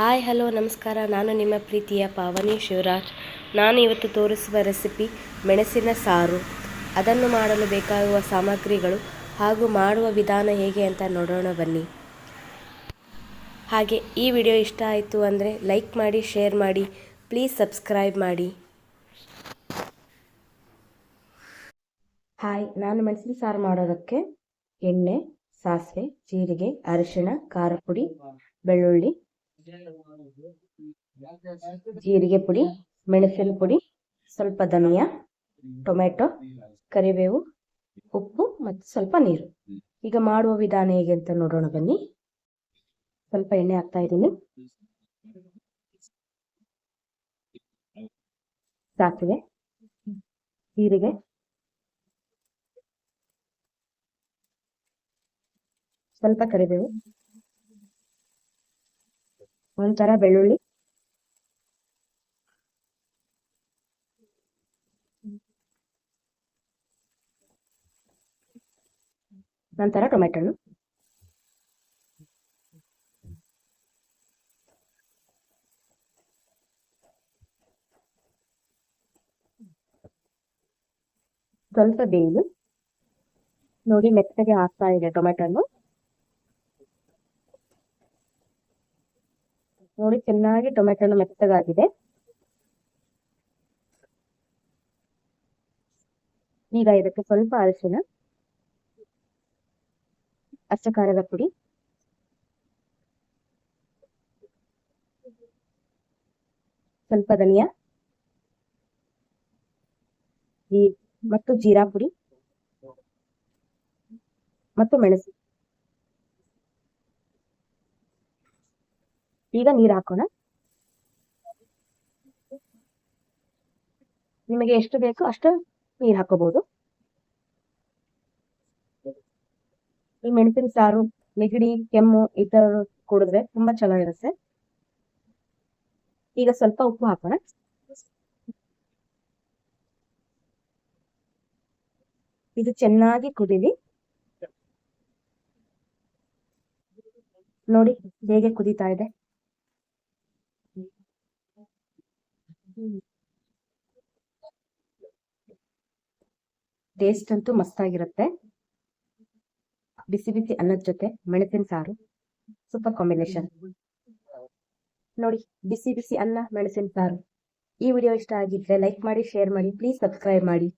Hi, hello, ನಮಸ್ಕಾರ. ನಾನು ನಿಮ್ಮ ಪ್ರೀತಿಯ ಪಾವನಿ ಶಿವರಾಜ್. ನಾನು ಇವತ್ತು ತೋರಿಸುವ ರೆಸಿಪಿ ಮೆಣಸಿನ ಸಾರು. ಅದನ್ನು ಮಾಡಲು ಬೇಕಾಗುವ ಸಾಮಗ್ರಿಗಳು ಹಾಗೂ ಮಾಡುವ ವಿಧಾನ ಹೇಗೆ ಅಂತ ನೋಡೋಣ, ಬನ್ನಿ. ಹಾಗೆ, ಈ ವಿಡಿಯೋ ಇಷ್ಟ ಆಯಿತು ಅಂದರೆ ಲೈಕ್ ಮಾಡಿ, ಶೇರ್ ಮಾಡಿ. ಪ್ಲೀಸ್ ಸಬ್ಸ್ಕ್ರೈಬ್ ಮಾಡಿ. ಹಾಯ್, ನಾನು ಮೆಣಸಿನ ಸಾರು ಮಾಡೋದಕ್ಕೆ ಎಣ್ಣೆ, ಸಾಸಿವೆ, ಜೀರಿಗೆ, ಅರಿಶಿಣ, ಖಾರ ಪುಡಿ, ಬೆಳ್ಳುಳ್ಳಿ ಜೀರಿಗೆ ಪುಡಿ, ಮೆಣಸಿನ ಪುಡಿ, ಸ್ವಲ್ಪ ಧನಿಯಾ, ಟೊಮೆಟೊ, ಕರಿಬೇವು, ಉಪ್ಪು ಮತ್ತು ಸ್ವಲ್ಪ ನೀರು. ಈಗ ಮಾಡುವ ವಿಧಾನ ಹೇಗೆ ಅಂತ ನೋಡೋಣ ಬನ್ನಿ. ಸ್ವಲ್ಪ ಎಣ್ಣೆ ಹಾಕ್ತಾ ಇದ್ದೀನಿ. ಸಾಸಿವೆ, ಜೀರಿಗೆ. ಸ್ವಲ್ಪ ಕರಿಬೇವು. ಒಂಥರ ಬೆಳ್ಳುಳ್ಳಿ. ನಂತರ ಟೊಮೆಟೊ ಹಣ್ಣು. ಸ್ವಲ್ಪ ಬೇಯಿಲು ನೋಡಿ ಮೆತ್ತಗೆ ಹಾಕ್ತಾ ಇದೆ ಟೊಮೆಟೊ ಹಣ್ಣು. ನೋಡಿ, ಚೆನ್ನಾಗಿ ಟೊಮೆಟೊ ಮೆತ್ತಗಾಗಿದೆ. ಈಗ ಇದಕ್ಕೆ ಸ್ವಲ್ಪ ಅರಿಶಿನ ಅಚ್ಚ ಖಾರದ ಪುಡಿ, ಸ್ವಲ್ಪ ಧನಿಯಾ ಮತ್ತು ಜೀರಾ ಪುಡಿ, ಮತ್ತು ಮೆಣಸು. ಈಗ ನೀರು ಹಾಕೋಣ. ನಿಮಗೆ ಎಷ್ಟು ಬೇಕು ಅಷ್ಟು ನೀರು ಹಾಕೋಬಹುದು ಈ ಮೆಣಸಿನ ಸಾರು, ನೆಗಡಿ, ಕೆಮ್ಮು ಈ ತರ ಕುಡಿದ್ರೆ ತುಂಬಾ ಚೆನ್ನಾಗಿರುತ್ತೆ. ಈಗ ಸ್ವಲ್ಪ ಉಪ್ಪು ಹಾಕೋಣ. ಇದು ಚೆನ್ನಾಗಿ ಕುದೀಲಿ. ನೋಡಿ ಹೇಗೆ ಕುದೀತಾ ಇದೆ. ಟೇಸ್ಟ್ ಅಂತೂ ಮಸ್ತಾಗಿರುತ್ತೆ ಬಿಸಿ ಬಿಸಿ ಅನ್ನದ ಜೊತೆ ಮೆಣಸಿನ ಸಾರು ಸೂಪರ್ ಕಾಂಬಿನೇಷನ್ ನೋಡಿ, ಬಿಸಿ ಬಿಸಿ ಅನ್ನ, ಮೆಣಸಿನ ಸಾರು. ಈ ವಿಡಿಯೋ ಇಷ್ಟ ಆಗಿದ್ರೆ ಲೈಕ್ ಮಾಡಿ ಶೇರ್ ಮಾಡಿ ಪ್ಲೀಸ್ ಸಬ್ಸ್ಕ್ರೈಬ್ ಮಾಡಿ.